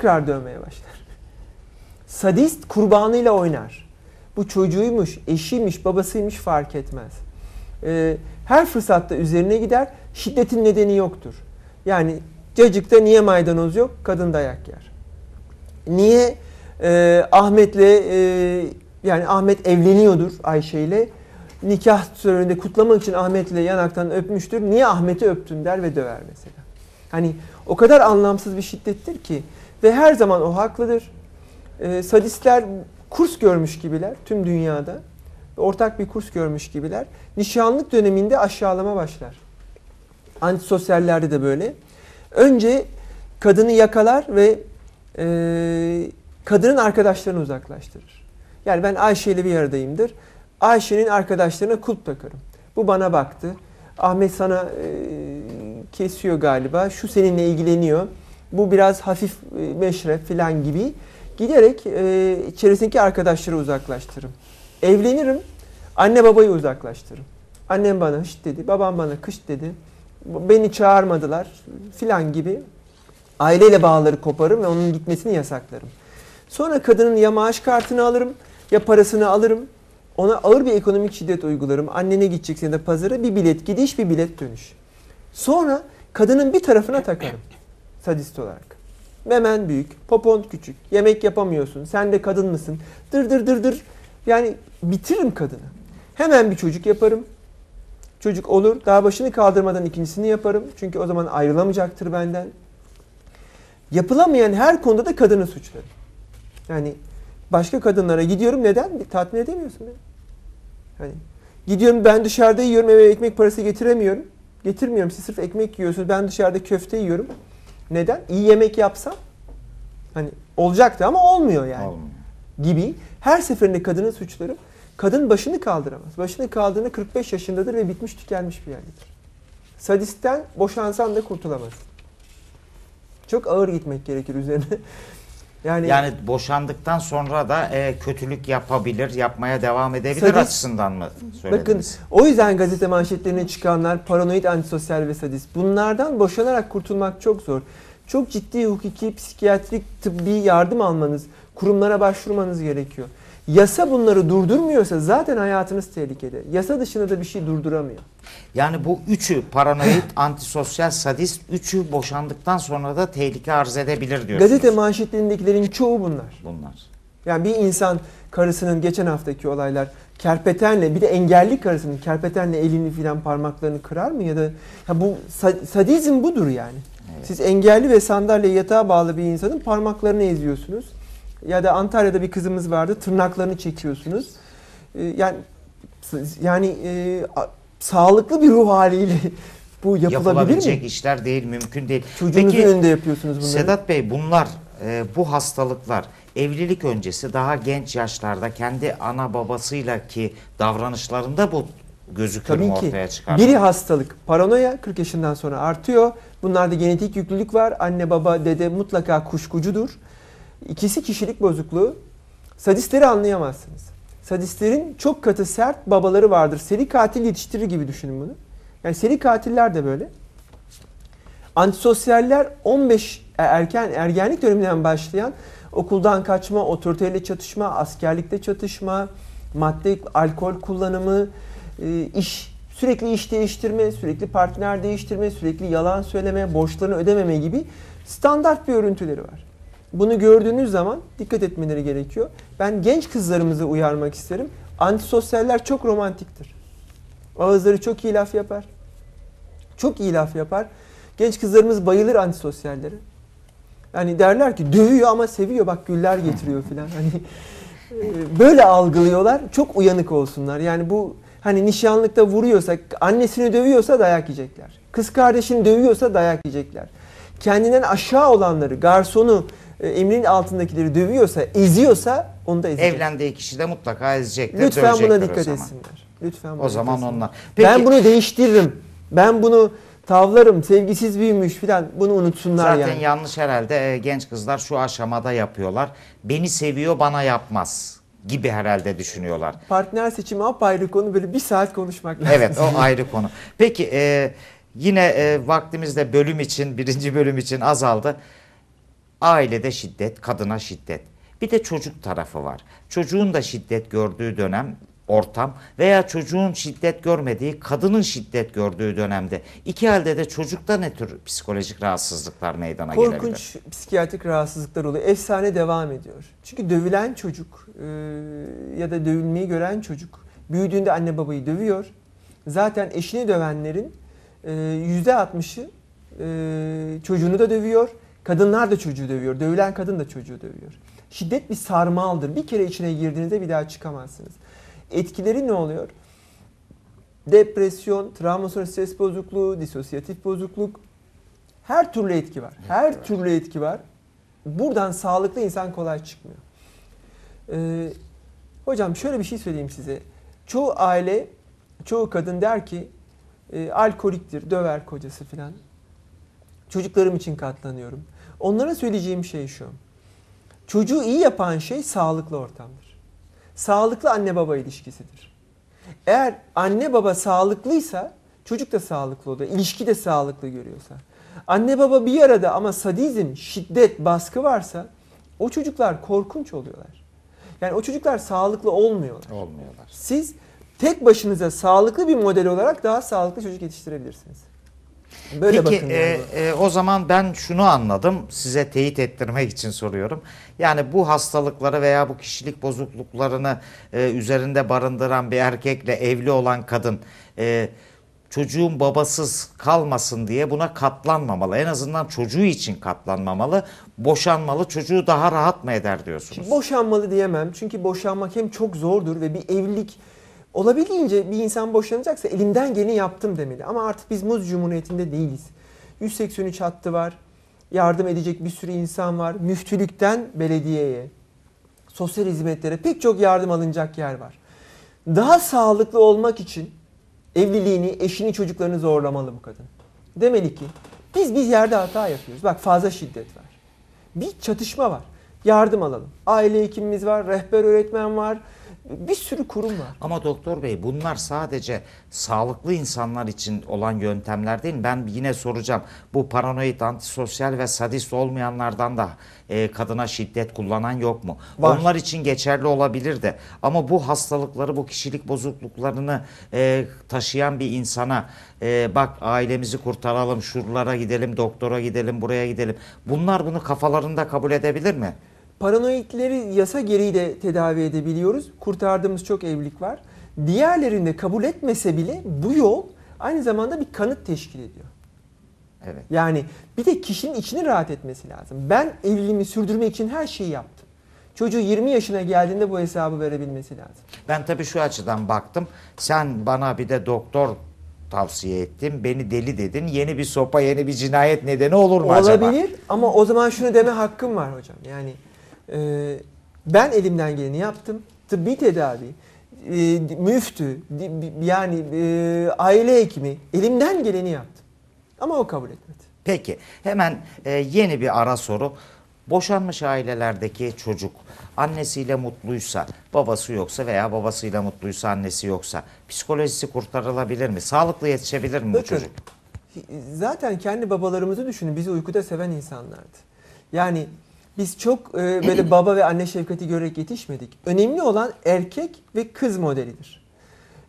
tekrar dövmeye başlar. Sadist kurbanıyla oynar. Bu çocuğuymuş, eşiymiş, babasıymış fark etmez. Ee, her fırsatta üzerine gider. Şiddetin nedeni yoktur. Yani cacıkta niye maydanoz yok? Kadın dayak yer. Niye e, Ahmet'le e, yani Ahmet evleniyordur Ayşe ile nikah töreninde kutlamak için Ahmet'le yanaktan öpmüştür. Niye Ahmet'i öptün der ve döver mesela. Hani o kadar anlamsız bir şiddettir ki ve her zaman o haklıdır. E, sadistler kurs görmüş gibiler tüm dünyada. Ortak bir kurs görmüş gibiler. Nişanlık döneminde aşağılama başlar. Antisosyallerde de böyle. Önce kadını yakalar ve e, kadının arkadaşlarını uzaklaştırır. Yani ben Ayşe ile bir aradayımdır. Ayşe'nin arkadaşlarına kulp takarım. Bu bana baktı. Ahmet sana e, kesiyor galiba. Şu seninle ilgileniyor. Bu biraz hafif e, meşref falan gibi. Giderek e, içerisindeki arkadaşları uzaklaştırırım. Evlenirim. Anne babayı uzaklaştırırım. Annem bana hış dedi. Babam bana kış dedi. Beni çağırmadılar filan gibi. Aileyle bağları koparım ve onun gitmesini yasaklarım. Sonra kadının ya maaş kartını alırım ya parasını alırım. Ona ağır bir ekonomik şiddet uygularım. Annene gideceksin de pazara bir bilet gidiş bir bilet dönüş. Sonra kadının bir tarafına takarım. Sadist olarak. Memen büyük, popon küçük, yemek yapamıyorsun, sen de kadın mısın? Dır dır dır dır. Yani bitiririm kadını. Hemen bir çocuk yaparım. Çocuk olur. Daha başını kaldırmadan ikincisini yaparım. Çünkü o zaman ayrılamayacaktır benden. Yapılamayan her konuda da kadını suçlarım. Yani başka kadınlara gidiyorum. Neden? Tatmin edemiyorsun beni. Hani gidiyorum ben dışarıda yiyorum eve ekmek parası getiremiyorum. Getirmiyorum. Siz sırf ekmek yiyorsunuz. Ben dışarıda köfte yiyorum. Neden? İyi yemek yapsam hani olacaktı ama olmuyor yani. Olmuyor. Gibi. Her seferinde kadını suçlarım. Kadın başını kaldıramaz. Başını kaldığında 45 yaşındadır ve bitmiş tükenmiş bir yerdedir. Sadisten boşansan da kurtulamaz. Çok ağır gitmek gerekir üzerine. Yani, yani boşandıktan sonra da e, kötülük yapabilir, yapmaya devam edebilir sadist, açısından mı söylediniz? Bakın o yüzden gazete manşetlerine çıkanlar paranoid, antisosyal ve sadist. Bunlardan boşanarak kurtulmak çok zor. Çok ciddi hukuki, psikiyatrik, tıbbi yardım almanız, kurumlara başvurmanız gerekiyor. Yasa bunları durdurmuyorsa zaten hayatınız tehlikede. Yasa dışında da bir şey durduramıyor. Yani bu üçü paranoid, antisosyal, sadist üçü boşandıktan sonra da tehlike arz edebilir diyorsunuz. Gazete manşetlerindekilerin çoğu bunlar. Bunlar. Yani bir insan karısının geçen haftaki olaylar kerpetenle bir de engelli karısının kerpetenle elini filan parmaklarını kırar mı ya da ya bu sadizm budur yani. Evet. Siz engelli ve sandalye yatağa bağlı bir insanın parmaklarını eziyorsunuz ya da Antalya'da bir kızımız vardı. Tırnaklarını çekiyorsunuz. Ee, yani yani e, sağlıklı bir ruh haliyle bu yapılabilir Yapılabilecek mi? işler değil, mümkün değil. Çocuğunuzun Peki, önünde yapıyorsunuz bunları. Sedat Bey bunlar, e, bu hastalıklar evlilik öncesi daha genç yaşlarda kendi ana babasıyla ki davranışlarında bu gözükür Tabii ki. ortaya çıkar? Biri hastalık, paranoya 40 yaşından sonra artıyor. Bunlarda genetik yüklülük var. Anne baba dede mutlaka kuşkucudur. İkisi kişilik bozukluğu. Sadistleri anlayamazsınız. Sadistlerin çok katı sert babaları vardır. Seri katil yetiştirir gibi düşünün bunu. Yani seri katiller de böyle. Antisosyaller 15 e, erken ergenlik döneminden başlayan okuldan kaçma, otoriteyle çatışma, askerlikte çatışma, madde, alkol kullanımı, e, iş sürekli iş değiştirme, sürekli partner değiştirme, sürekli yalan söyleme, borçlarını ödememe gibi standart bir örüntüleri var. Bunu gördüğünüz zaman dikkat etmeleri gerekiyor. Ben genç kızlarımızı uyarmak isterim. Antisosyaller çok romantiktir. Ağızları çok iyi laf yapar. Çok iyi laf yapar. Genç kızlarımız bayılır antisosyallere. Yani derler ki dövüyor ama seviyor bak güller getiriyor filan. Hani e, böyle algılıyorlar. Çok uyanık olsunlar. Yani bu hani nişanlıkta vuruyorsa, annesini dövüyorsa dayak yiyecekler. Kız kardeşini dövüyorsa dayak yiyecekler. Kendinden aşağı olanları, garsonu, emrin altındakileri dövüyorsa, eziyorsa onu da ezecek. Evlendiği kişi de mutlaka ezecektir. Lütfen buna dikkat etsinler. Lütfen o zaman etsinler. onlar. Peki, ben bunu değiştiririm. Ben bunu tavlarım, sevgisiz büyümüş filan bunu unutsunlar Zaten yani. Zaten yanlış herhalde e, genç kızlar şu aşamada yapıyorlar. Beni seviyor bana yapmaz gibi herhalde düşünüyorlar. Partner seçimi apayrı konu böyle bir saat konuşmak lazım. Evet o ayrı konu. Peki e, yine e, vaktimiz de bölüm için birinci bölüm için azaldı Ailede şiddet, kadına şiddet. Bir de çocuk tarafı var. Çocuğun da şiddet gördüğü dönem ortam veya çocuğun şiddet görmediği, kadının şiddet gördüğü dönemde iki halde de çocukta ne tür psikolojik rahatsızlıklar meydana gelebilir? Korkunç psikiyatrik rahatsızlıklar oluyor. Efsane devam ediyor. Çünkü dövülen çocuk e, ya da dövülmeyi gören çocuk büyüdüğünde anne babayı dövüyor. Zaten eşini dövenlerin e, yüzde altmışı e, çocuğunu da dövüyor. Kadınlar da çocuğu dövüyor. Dövülen kadın da çocuğu dövüyor. Şiddet bir sarmaldır. Bir kere içine girdiğinizde bir daha çıkamazsınız. Etkileri ne oluyor? Depresyon, travma sonrası stres bozukluğu, disosyatif bozukluk, her türlü etki var. Her türlü etki var. Buradan sağlıklı insan kolay çıkmıyor. Ee, hocam şöyle bir şey söyleyeyim size. Çoğu aile, çoğu kadın der ki e, alkoliktir, döver kocası filan. Çocuklarım için katlanıyorum. Onlara söyleyeceğim şey şu. Çocuğu iyi yapan şey sağlıklı ortamdır. Sağlıklı anne baba ilişkisidir. Eğer anne baba sağlıklıysa çocuk da sağlıklı olur. İlişki de sağlıklı görüyorsa. Anne baba bir arada ama sadizm, şiddet, baskı varsa o çocuklar korkunç oluyorlar. Yani o çocuklar sağlıklı olmuyorlar. Olmuyorlar. Siz tek başınıza sağlıklı bir model olarak daha sağlıklı çocuk yetiştirebilirsiniz. Böyle Peki e, e, o zaman ben şunu anladım. Size teyit ettirmek için soruyorum. Yani bu hastalıkları veya bu kişilik bozukluklarını e, üzerinde barındıran bir erkekle evli olan kadın e, çocuğun babasız kalmasın diye buna katlanmamalı. En azından çocuğu için katlanmamalı. Boşanmalı. Çocuğu daha rahat mı eder diyorsunuz? Şimdi boşanmalı diyemem. Çünkü boşanmak hem çok zordur ve bir evlilik olabildiğince bir insan boşanacaksa elimden geleni yaptım demeli. Ama artık biz Muz Cumhuriyeti'nde değiliz. 183 hattı var. Yardım edecek bir sürü insan var. Müftülükten belediyeye, sosyal hizmetlere pek çok yardım alınacak yer var. Daha sağlıklı olmak için evliliğini, eşini, çocuklarını zorlamalı bu kadın. Demeli ki biz bir yerde hata yapıyoruz. Bak fazla şiddet var. Bir çatışma var. Yardım alalım. Aile hekimimiz var, rehber öğretmen var. Bir sürü kurum var. Ama doktor bey bunlar sadece sağlıklı insanlar için olan yöntemler değil? Ben yine soracağım. Bu paranoid, antisosyal ve sadist olmayanlardan da e, kadına şiddet kullanan yok mu? Var. Onlar için geçerli olabilir de. Ama bu hastalıkları, bu kişilik bozukluklarını e, taşıyan bir insana e, bak ailemizi kurtaralım, şuralara gidelim, doktora gidelim, buraya gidelim. Bunlar bunu kafalarında kabul edebilir mi? Paranoidleri yasa gereği de tedavi edebiliyoruz. Kurtardığımız çok evlilik var. Diğerlerini kabul etmese bile bu yol aynı zamanda bir kanıt teşkil ediyor. Evet. Yani bir de kişinin içini rahat etmesi lazım. Ben evliliğimi sürdürmek için her şeyi yaptım. Çocuğu 20 yaşına geldiğinde bu hesabı verebilmesi lazım. Ben tabii şu açıdan baktım. Sen bana bir de doktor tavsiye ettin. Beni deli dedin. Yeni bir sopa, yeni bir cinayet nedeni olur mu acaba? Olabilir ama o zaman şunu deme hakkım var hocam. Yani e, ben elimden geleni yaptım. Tıbbi tedavi, e, müftü, yani e, aile hekimi elimden geleni yaptım. Ama o kabul etmedi. Peki hemen e, yeni bir ara soru. Boşanmış ailelerdeki çocuk annesiyle mutluysa, babası yoksa veya babasıyla mutluysa, annesi yoksa psikolojisi kurtarılabilir mi? Sağlıklı yetişebilir mi bu Bakın, çocuk? Zaten kendi babalarımızı düşünün. Bizi uykuda seven insanlardı. Yani biz çok e, böyle baba ve anne şefkati görerek yetişmedik. Önemli olan erkek ve kız modelidir.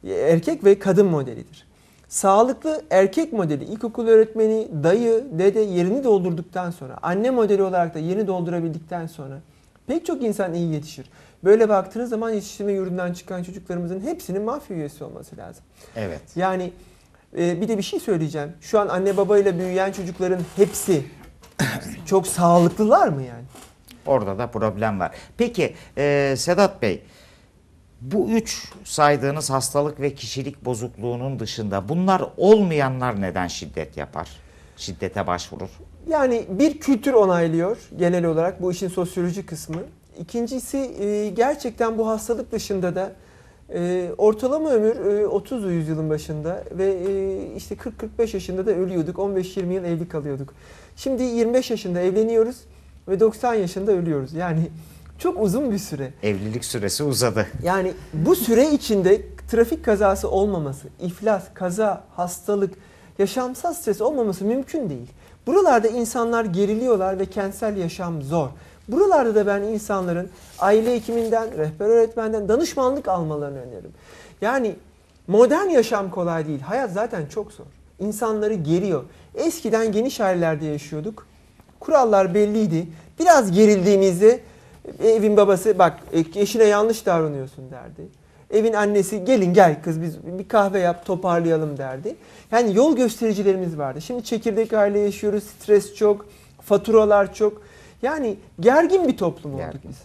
Erkek ve kadın modelidir. Sağlıklı erkek modeli ilkokul öğretmeni, dayı, dede yerini doldurduktan sonra, anne modeli olarak da yerini doldurabildikten sonra pek çok insan iyi yetişir. Böyle baktığınız zaman yetiştirme yurdundan çıkan çocuklarımızın hepsinin mafya üyesi olması lazım. Evet. Yani e, bir de bir şey söyleyeceğim. Şu an anne babayla büyüyen çocukların hepsi çok sağlıklılar mı yani? Orada da problem var. Peki e, Sedat Bey, bu üç saydığınız hastalık ve kişilik bozukluğunun dışında bunlar olmayanlar neden şiddet yapar? Şiddete başvurur. Yani bir kültür onaylıyor genel olarak bu işin sosyoloji kısmı. İkincisi e, gerçekten bu hastalık dışında da e, ortalama ömür e, 30 yüzyılın başında ve e, işte 40-45 yaşında da ölüyorduk. 15-20 yıl evli kalıyorduk. Şimdi 25 yaşında evleniyoruz ve 90 yaşında ölüyoruz. Yani çok uzun bir süre. Evlilik süresi uzadı. Yani bu süre içinde trafik kazası olmaması, iflas, kaza, hastalık, yaşamsal stres olmaması mümkün değil. Buralarda insanlar geriliyorlar ve kentsel yaşam zor. Buralarda da ben insanların aile hekiminden, rehber öğretmenden danışmanlık almalarını öneririm. Yani modern yaşam kolay değil. Hayat zaten çok zor. İnsanları geriyor. Eskiden geniş ailelerde yaşıyorduk. Kurallar belliydi. Biraz gerildiğimizde evin babası bak eşine yanlış davranıyorsun derdi. Evin annesi gelin gel kız biz bir kahve yap toparlayalım derdi. Yani yol göstericilerimiz vardı. Şimdi çekirdek aile yaşıyoruz. Stres çok, faturalar çok. Yani gergin bir toplum olduk Gergin. biz.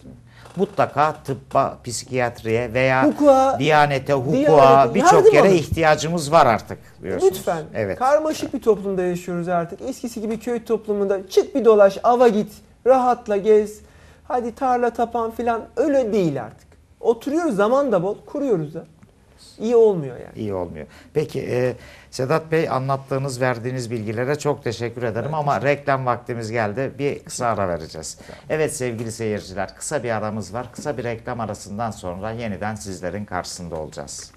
Mutlaka tıbba, psikiyatriye veya Hukuka, diyanete, hukuka birçok yere alın. ihtiyacımız var artık diyorsunuz. Lütfen. Evet. Karmaşık bir toplumda yaşıyoruz artık. Eskisi gibi köy toplumunda çık bir dolaş, ava git, rahatla gez. Hadi tarla tapan filan öyle değil artık. Oturuyoruz zaman da bol, kuruyoruz da. İyi olmuyor yani. İyi olmuyor. Peki e, Sedat Bey anlattığınız, verdiğiniz bilgilere çok teşekkür ederim ama reklam vaktimiz geldi. Bir kısa ara vereceğiz. Evet sevgili seyirciler kısa bir aramız var. Kısa bir reklam arasından sonra yeniden sizlerin karşısında olacağız.